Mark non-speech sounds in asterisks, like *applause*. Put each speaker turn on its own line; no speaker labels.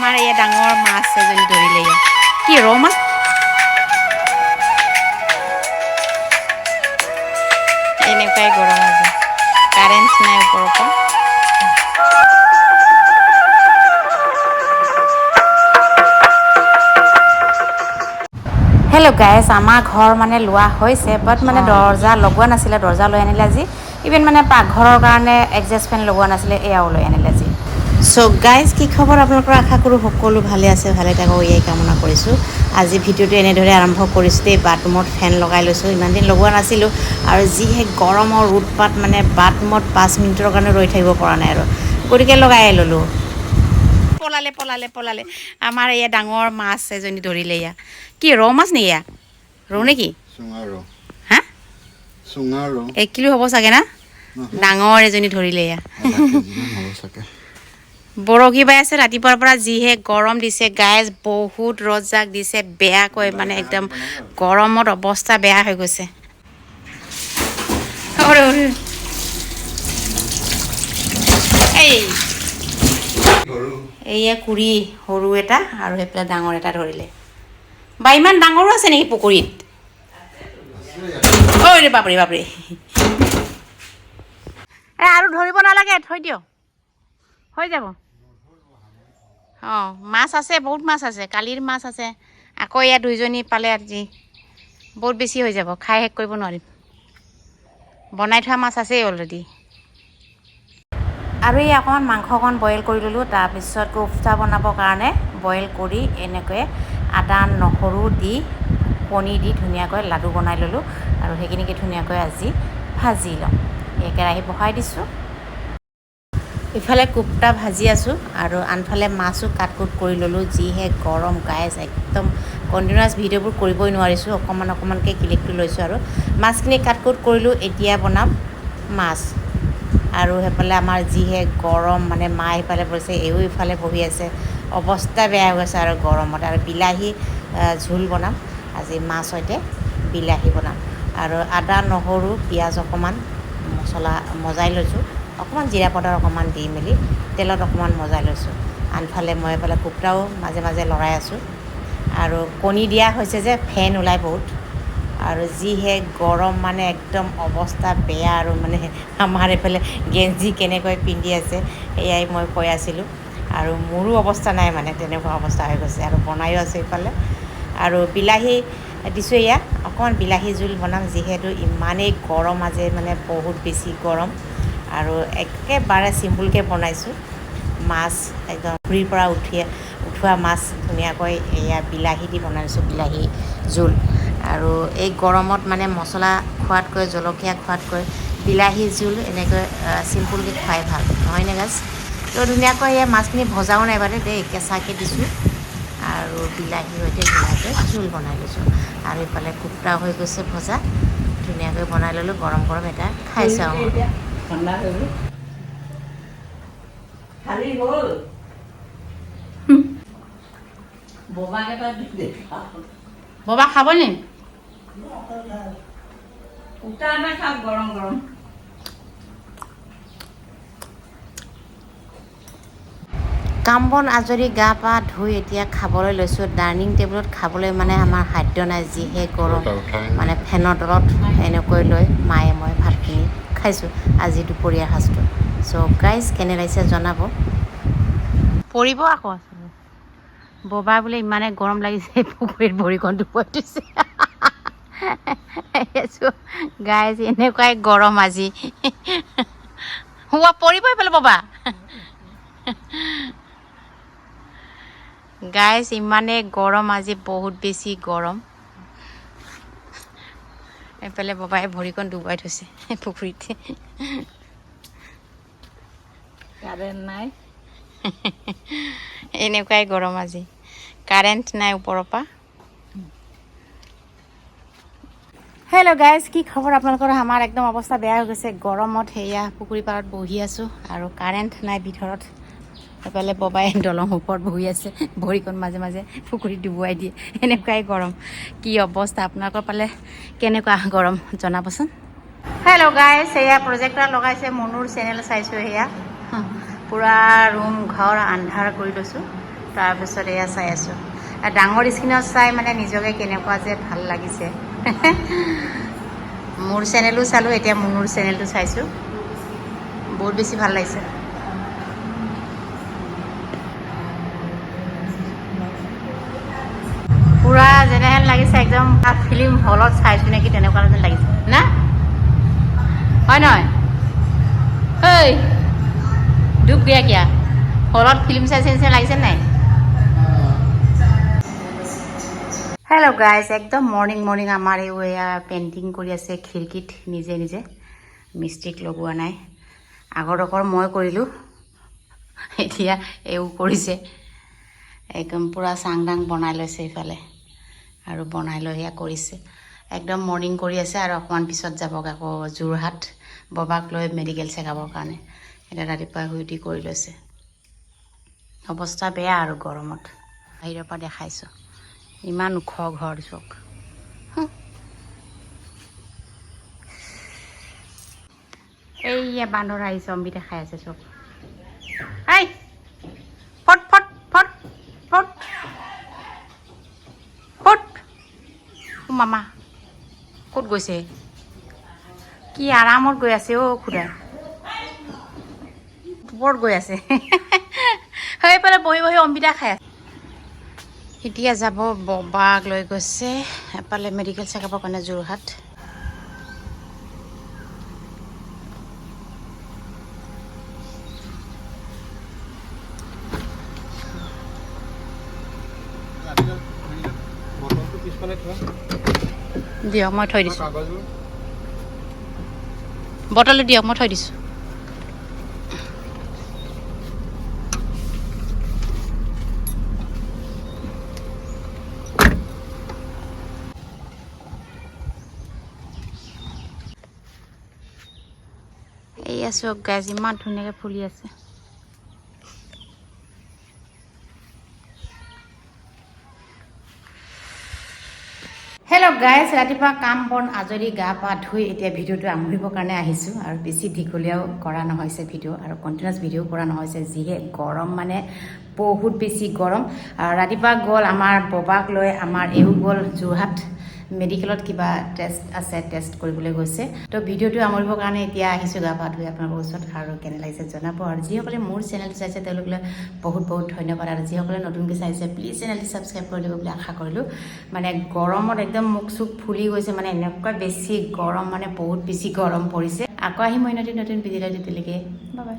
আমাৰ এই ডাঙৰ মাছ এজনী ধৰিলে। কি ৰৌ মাছ এনেকুৱাই গৰম আজি। কাৰেণ্ট নাই ওপৰৰ পৰা। হেল্ল' গাইজ আমাৰ ঘৰ মানে লোৱা হৈছে বাট মানে দৰ্জা লগোৱা নাছিলে দৰ্জা লৈ আনিলে আজি। ইভেন মানে পাকঘৰৰ কাৰণে এডজাষ্ট ফেন লগোৱা নাছিলে এয়াও লৈ আনিলে আজি। চ' গাইজ কি খবৰ? আপোনালোকৰ আশা কৰোঁ সকলো ভালে আছে ভালে থাকক এয়াই কামনা কৰিছোঁ। আজি ভিডিঅ'টো এনেদৰে আৰম্ভ কৰিছোঁ দেই বাথৰুমত ফেন লগাই লৈছোঁ ইমান দিন লগোৱা নাছিলোঁ আৰু যিহে গৰমৰ উৎপাত মানে বাথৰুমত পাঁচ মিনিটৰ কাৰণে ৰৈ থাকিব পৰা নাই আৰু। গতিকে লগাই ল'লোঁ। পলালে পলালে পলালে। আমাৰ এয়া ডাঙৰ মাছ এজনী ধৰিলে এয়া। কি ৰৌ মাছ নে এয়া? ৰৌ নেকি? হা? এক কিলো হ'ব চাগে না? ডাঙৰ এজনী ধৰিলে এয়া। বৰশী বাই আছে ৰাতিপুৱাৰ পৰা যিহে গৰম দিছে গাইজ বহুত ৰ'দ জাক দিছে বেয়াকৈ মানে একদম গৰমত অৱস্থা বেয়া হৈ গৈছে। এইয়া কুৰি সৰু এটা আৰু সেইফালে ডাঙৰ এটা ধৰিলে। বা ইমান ডাঙৰো আছে নেকি পুখুৰীত? বাপৰে বাপৰে। এ আৰু ধৰিব নালাগে থৈ দিয়ক। হৈ যাব। অঁ মাছ আছে বহুত মাছ আছে কালিৰ মাছ আছে। আকৌ ইয়াত দুইজনী পালে আজি বহুত বেছি হৈ যাব খাই শেষ কৰিব নোৱাৰিম। বনাই থোৱা মাছ আছেই অলৰেডি আৰু এই অকণমান মাংস অকণ বইল কৰি ল'লোঁ তাৰপিছত কোফতা বনাবৰ কাৰণে বইল কৰি এনেকৈ আদা নহৰু দি কণী দি ধুনীয়াকৈ লাডু বনাই ল'লোঁ। আৰু সেইখিনিকে ধুনীয়াকৈ আজি ভাজি ল'ম এই কেৰাহী বহাই দিছোঁ। ইফালে কোপ্তা ভাজি আছোঁ আৰু আনফালে মাছো কাট কুট কৰি ল'লোঁ, যিহে গৰম। গাইজ একদম কণ্টিনিউৱাছ ভিডিঅ'বোৰ কৰিবই নোৱাৰিছোঁ। অকণমান অকণমানকৈ ক্লিকটো লৈছোঁ আৰু। মাছখিনি কাট কুট কৰিলোঁ, এতিয়া বনাম মাছ। আৰু সেইফালে আমাৰ যিহে গৰম মানে মা ইফালে পৰিছে এও ইফালে বহি আছে। অৱস্থা বেয়া হৈ গৈছে আৰু গৰমত। আৰু বিলাহী জোল বনাম। আজি মাছ সৈতে বিলাহী বনাম। আৰু আদা নহৰু, পিঁয়াজ অকণমান মছলা, মজাই লৈছোঁ। অকণমান জিৰা পাউডাৰ অকণমান দি মেলি তেলত অকণমান মজাই লৈছোঁ। আনফালে মই এইফালে কুকুৰাও মাজে মাজে লৰাই আছোঁ। আৰু কণী দিয়া হৈছে যে ফেন ওলাই বহুত। আৰু যিহে গৰম মানে একদম অৱস্থা বেয়া আৰু মানে আমাৰ এইফালে গেঞ্জি কেনেকৈ পিন্ধি আছে সেয়াই মই কৈ আছিলোঁ। আৰু মোৰো অৱস্থা নাই মানে তেনেকুৱা অৱস্থা হৈ গৈছে আৰু বনায়ো আছোঁ এইফালে আৰু বিলাহী দিছোঁ এয়া অকণমান বিলাহী জোল বনাম যিহেতু ইমানেই গৰম আজি মানে বহুত বেছি গৰম। আৰু একেবাৰে চিম্পুলকৈ বনাইছোঁ। মাছ একদম পুখুৰীৰ পৰা উঠি, উঠোৱা মাছ ধুনীয়াকৈ এয়া বিলাহী দি বনাইছোঁ, বিলাহী জোল। আৰু এই গৰমত মানে মছলা খোৱাতকৈ, জলকীয়া খোৱাতকৈ বিলাহী জোল এনেকৈ চিম্পুলকৈ খুৱাই ভালো। নহয়নে গাছ তো ধুনীয়াকৈ এই মাছখিনি ভজাও নাই বাৰু দেই, কেঁচাকৈ দিছোঁ। আৰু বিলাহীৰ সৈতে ধুনীয়াকৈ জোল বনাই লৈছোঁ। আৰু ইফালে কুকুৰা হৈ গৈছে ভজা, ধুনীয়াকৈ বনাই ল'লোঁ গৰম গৰম এটা খাই চাওঁ
ঠাণ্ডা হৈ গ'ল খালি হ'ল
ববা খাব নি?
উঠা এটা খাওক গৰম গৰম।
কাম বন আজৰি গা পা ধুই এতিয়া খাবলৈ লৈছোঁ। ডাইনিং টেবুলত খাবলৈ মানে আমাৰ সাধ্য নাই যিহে গৰম। মানে ফেনৰ তলত এনেকৈ লৈ মায়ে মই ভাতখিনি খাইছোঁ আজি দুপৰীয়াৰ সাজটো। চ' গাইজ কেনে লাগিছে জনাব? পৰিব আকৌ ববা বোলে ইমানে গৰম লাগিছে পুখুৰীত ভৰিখন ডুবাই দিছে। গাইজ এনেকুৱাই গৰম আজি। হোৱা পৰিবই পেলাই ববা। গাইজ ইমানে গৰম আজি বহুত বেছি গৰম। এইফালে ববাই ভৰিখন ডুবাই থৈছে পুখুৰীত।
কাৰেণ্ট নাই? *laughs*
এনেকুৱাই গৰম আজি। কাৰেণ্ট নাই ওপৰৰ পৰা। হেল্ল' গাইজ কি খবৰ আপোনালোকৰ? আমাৰ একদম অৱস্থা বেয়া হৈ গৈছে। গৰমত সেয়া পুখুৰী পাৰত বহি আছোঁ আৰু কাৰেণ্ট নাই ভিতৰত এইফালে ববাই দলং ওপৰত বহি আছে ভৰিখন মাজে মাজে পুখুৰীত ডুবুৱাই দিয়ে। এনেকুৱাই গৰম। কি অৱস্থা? আপোনালোকৰ পালে কেনেকুৱা গৰম? জনাবচোন। হেল্ল' গাইজ সেয়া প্ৰজেক্টৰ লগাইছে মনুৰ চেনেল চাইছোঁ সেয়া পূৰা ৰুম ঘৰ আন্ধাৰ কৰি লৈছোঁ। তাৰপিছত এয়া চাই আছোঁ। ডাঙৰ স্ক্ৰীণত চাই মানে নিজকে কেনেকুৱা যে ভাল লাগিছে। মোৰ চেনেলো চালোঁ এতিয়া মুনুৰ চেনেলটো চাইছোঁ। বহুত বেছি ভাল লাগিছে পূৰা যেনেহেন লাগিছে একদম ফিল্ম হলত চাইছোঁ নেকি তেনেকুৱা যেন লাগিছে। না? হয় নহয়? ঐ ডুব গিয়া কিয়া? হলত ফিল্ম চাইছে নিচিনা লাগিছে নাই? হেল্ল' গাইজ একদম মৰ্ণিং মৰ্ণিং আমাৰ এই এয়া পেইণ্টিং কৰি আছে খিৰিকীত নিজে নিজে। মিষ্টিক লগোৱা নাই। আগৰ ডখৰ মই কৰিলোঁ। এতিয়া এও কৰিছে। একদম পূৰা চাং ডাং বনাই লৈছে এইফালে আৰু বনাই লৈ সেয়া কৰিছে। একদম মৰ্ণিং কৰি আছে আৰু অকণমান পিছত যাবগৈ আকৌ যোৰহাট। ববাক লৈ মেডিকেল চেকআপৰ কাৰণে। এতিয়া ৰাতিপুৱাই শুই উঠি কৰি লৈছে। অৱস্থা বেয়া আৰু গৰমত। বাহিৰৰ পৰা দেখাইছোঁ। ইমান ওখ ঘৰ চক এইয়া বান্দৰ আহিছে অম্বিতা খাই আছে চব। এই! গৈছে। কি আৰামত গৈ আছে অ' খুদা ওপৰত গৈ আছে। *laughs* সেইফালে বহি বহি অম্বিতা খাই আছে। এতিয়া যাব ববাক লৈ গৈছে। এফালে মেডিকেল চেকআপৰ কাৰণে যোৰহাট।
পিছফালে থোৱা।
দিয়ক মই থৈ দিছোঁ। বটলটো দিয়ক মই থৈ দিছোঁ। এইয়া চক গাইজ ইমান ধুনীয়াকৈ ফুলি আছে হেল্ল' গাইজ ৰাতিপুৱা কাম বন আজৰি গা পা ধুই এতিয়া ভিডিঅ'টো সামৰিবৰ কাৰণে আহিছোঁ আৰু বেছি দীঘলীয়াও কৰা নহৈছে ভিডিঅ' আৰু কণ্টিনিউৱাছ ভিডিঅ' কৰা নহৈছে যিহে গৰম মানে বহুত বেছি গৰম। ৰাতিপুৱা গ'ল আমাৰ ববাক লৈ আমাৰ এও গ'ল যোৰহাট। মেডিকেলত কিবা টেষ্ট আছে টেষ্ট কৰিবলৈ গৈছে। তো ভিডিঅ'টো সামৰিবৰ কাৰণে এতিয়া আহিছোঁ গা পা ধুই আপোনালোকৰ ওচৰত আৰু কেনে লাগিছে জনাব। আৰু যিসকলে মোৰ চেনেলটো চাইছে, তেওঁলোকলৈ বহুত বহুত ধন্যবাদ। আৰু যিসকলে নতুনকৈ চাইছে প্লিজ চেনেলটো ছাবস্ক্ৰাইব কৰি দিব বুলি আশা কৰিলোঁ। মানে গৰমত একদম মুখ চুখ ফুলি গৈছে মানে এনেকুৱা বেছি গৰম মানে বহুত বেছি গৰম পৰিছে। আকৌ আহিম মই নতুন নতুন ভিডিঅ' তেতিয়ালৈকে। বাই